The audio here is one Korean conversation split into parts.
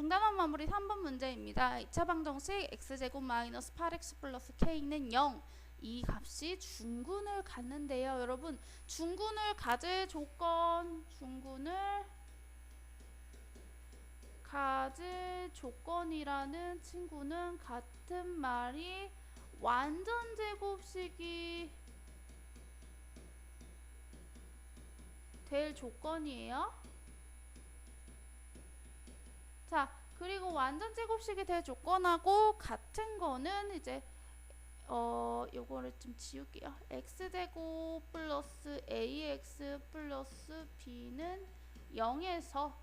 중단원 마무리 3번 문제입니다. 2차 방정식 x제곱 마이너스 8x 플러스 k는 0. 이 값이 중근을 갖는데요. 여러분 중근을 가질 조건 중근을 가질 조건이라는 친구는 같은 말이 완전 제곱식이 될 조건이에요. 자, 그리고 완전 제곱식이 될 조건하고 같은 거는 이제 어, 요거를 좀 지울게요. x제곱 플러스 ax 플러스 b는 0에서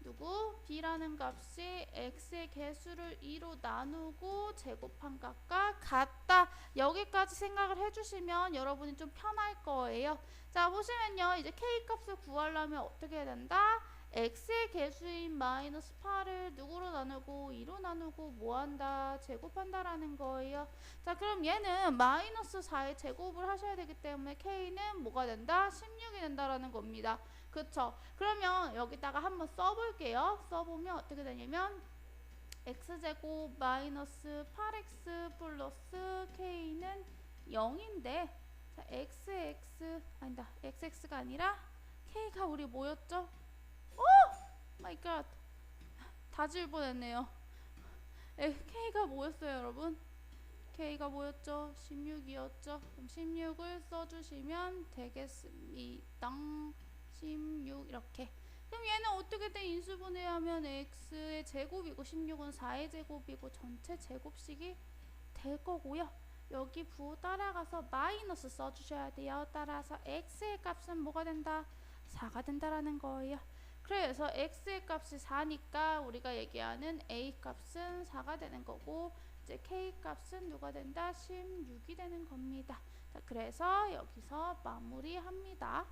누구? b라는 값이 x의 개수를 2로 나누고 제곱한 값과 같다. 여기까지 생각을 해주시면 여러분이 좀 편할 거예요. 자, 보시면요. 이제 k 값을 구하려면 어떻게 해야 된다? X의 개수인 마이너스 8을 누구로 나누고 2로 나누고 뭐한다? 제곱한다라는 거예요. 자 그럼 얘는 마이너스 4의 제곱을 하셔야 되기 때문에 k는 뭐가 된다? 16이 된다라는 겁니다. 그쵸? 그러면 여기다가 한번 써볼게요. 써보면 어떻게 되냐면 x제곱 마이너스 8x 플러스 k는 0인데 자, xx 아니다 xx가 아니라 k가 우리 뭐였죠? 마이 갓. 다 지울 뻔했네요. 에, K가 뭐였어요, 여러분? K가 뭐였죠? 16이었죠? 그럼 16을 써주시면 되겠습니다. 16 이렇게. 그럼 얘는 어떻게 된 인수분해야 하면 x의 제곱이고 16은 4의 제곱이고 전체 제곱식이 될 거고요. 여기 부 따라가서 마이너스 써주셔야 돼요. 따라서 x의 값은 뭐가 된다? 4가 된다라는 거예요. 그래서 x의 값이 4니까 우리가 얘기하는 a 값은 4가 되는 거고 이제 k 값은 누가 된다? 16이 되는 겁니다. 자, 그래서 여기서 마무리합니다.